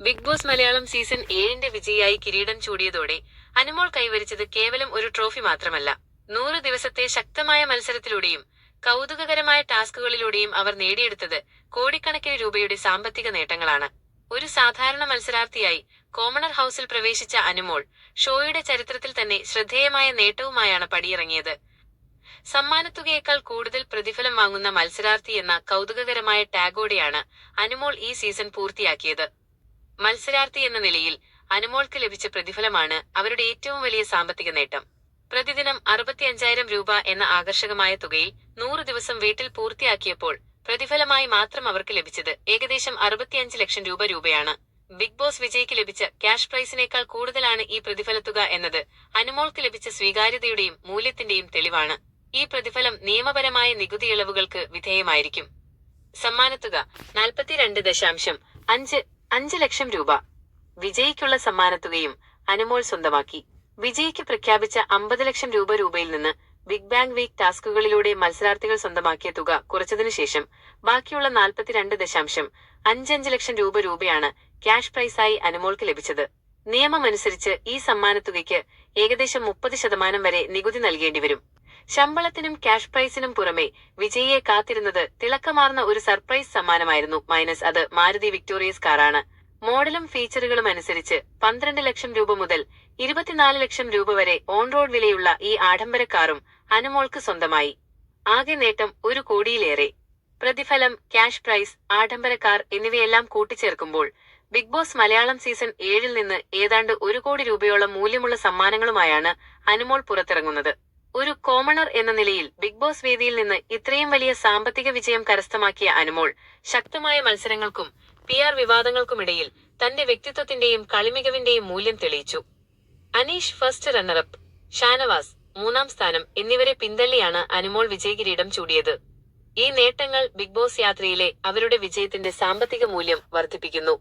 Big Boss Malayalam season ഏഴിന്റെ വിജയിയായി കിരീടം ചൂടിയതോടെ അനുമോൾ കൈവരിച്ചത് കേവലം ഒരു ട്രോഫി മാത്രമല്ല. നൂറ് ദിവസത്തെ ശക്തമായ മത്സരത്തിലൂടെയും കൗതുകകരമായ ടാസ്കുകളിലൂടെയും അവർ നേടിയെടുത്തത് കോടിക്കണക്കിന് രൂപയുടെ സാമ്പത്തിക നേട്ടങ്ങളാണ്. ഒരു സാധാരണ മത്സരാർത്ഥിയായി കോമണർ ഹൌസിൽ പ്രവേശിച്ച അനുമോൾ ഷോയുടെ ചരിത്രത്തിൽ തന്നെ ശ്രദ്ധേയമായ നേട്ടവുമായാണ് പടിയിറങ്ങിയത്. സമ്മാനത്തുകയേക്കാൾ കൂടുതൽ പ്രതിഫലം വാങ്ങുന്ന മത്സരാർത്ഥി എന്ന കൗതുകകരമായ ടാഗോടെയാണ് അനുമോൾ ഈ സീസൺ പൂർത്തിയാക്കിയത്. മത്സരാർത്ഥി എന്ന നിലയിൽ അനുമോൾക്ക് ലഭിച്ച പ്രതിഫലമാണ് അവരുടെ ഏറ്റവും വലിയ സാമ്പത്തിക നേട്ടം. പ്രതിദിനം അറുപത്തിയഞ്ചായിരം രൂപ എന്ന ആകർഷകമായ തുകയിൽ നൂറ് ദിവസം വീട്ടിൽ പൂർത്തിയാക്കിയപ്പോൾ പ്രതിഫലമായി മാത്രം അവർക്ക് ലഭിച്ചത് ഏകദേശം അറുപത്തിയഞ്ച് ലക്ഷം രൂപ രൂപയാണ്. ബിഗ് ബോസ് വിജയ്ക്ക് ലഭിച്ച ക്യാഷ് പ്രൈസിനേക്കാൾ കൂടുതലാണ് ഈ പ്രതിഫല തുക എന്നത് അനുമോൾക്ക് ലഭിച്ച സ്വീകാര്യതയുടെയും മൂല്യത്തിന്റെയും തെളിവാണ്. ഈ പ്രതിഫലം നിയമപരമായ നികുതി ഇളവുകൾക്ക് വിധേയമായിരിക്കും. സമ്മാനത്തുക നാൽപ്പത്തിരണ്ട് ദശാംശം അഞ്ച് അഞ്ച് ലക്ഷം രൂപ. വിജയിക്കുള്ള സമ്മാനത്തുകയും അനുമോൾ സ്വന്തമാക്കി. വിജയിക്ക് പ്രഖ്യാപിച്ച അമ്പത് ലക്ഷം രൂപ രൂപയിൽ നിന്ന് ബിഗ് ബാങ് വീക്ക് ടാസ്കുകളിലൂടെ മത്സരാർത്ഥികൾ സ്വന്തമാക്കിയ തുക കുറച്ചതിനു ശേഷം ബാക്കിയുള്ള നാൽപ്പത്തിരണ്ട് ദശാംശം അഞ്ചഞ്ച് ലക്ഷം രൂപ രൂപയാണ് ക്യാഷ് പ്രൈസായി അനുമോൾക്ക് ലഭിച്ചത്. നിയമമനുസരിച്ച് ഈ സമ്മാനത്തുകയ്ക്ക് ഏകദേശം മുപ്പത് ശതമാനം വരെ നികുതി നൽകേണ്ടി വരും ശമ്പളത്തിനും ക്യാഷ് പ്രൈസിനും പുറമെ വിജയിയെ കാത്തിരുന്നത് തിളക്കമാർന്ന ഒരു സർപ്രൈസ് സമ്മാനമായിരുന്നു. മൈനസ് അത് മാരുതി വിക്ടോറിയസ് കാറാണ് മോഡലും ഫീച്ചറുകളും അനുസരിച്ച് പന്ത്രണ്ട് ലക്ഷം രൂപ മുതൽ ഇരുപത്തിനാല് ലക്ഷം രൂപ വരെ ഓൺ റോഡ് വിലയുള്ള ഈ ആഡംബര കാറും അനുമോൾക്ക് സ്വന്തമായി. ആകെ നേട്ടം ഒരു കോടിയിലേറെ. പ്രതിഫലം ക്യാഷ് പ്രൈസ് ആഡംബര കാർ എന്നിവയെല്ലാം കൂട്ടിച്ചേർക്കുമ്പോൾ ബിഗ് ബോസ് മലയാളം സീസൺ ഏഴിൽ നിന്ന് ഏതാണ്ട് ഒരു കോടി രൂപയോളം മൂല്യമുള്ള സമ്മാനങ്ങളുമായാണ് അനുമോൾ പുറത്തിറങ്ങുന്നത്. ഒരു കോമണർ എന്ന നിലയിൽ ബിഗ് ബോസ് വേദിയിൽ നിന്ന് ഇത്രയും വലിയ സാമ്പത്തിക വിജയം കരസ്ഥമാക്കിയ അനുമോൾ ശക്തമായ മത്സരങ്ങൾക്കും പി ആർ വിവാദങ്ങൾക്കുമിടയിൽ തന്റെ വ്യക്തിത്വത്തിന്റെയും കളിമികവിന്റെയും മൂല്യം തെളിയിച്ചു. അനീഷ് ഫസ്റ്റ് റണ്ണറപ്പ് ഷാനവാസ് മൂന്നാം സ്ഥാനം എന്നിവരെ പിന്തള്ളിയാണ് അനുമോൾ വിജയകിരീടം ചൂടിയത്. ഈ നേട്ടങ്ങൾ ബിഗ് ബോസ് യാത്രയിലെ അവരുടെ വിജയത്തിന്റെ സാമ്പത്തിക മൂല്യം വർദ്ധിപ്പിക്കുന്നു.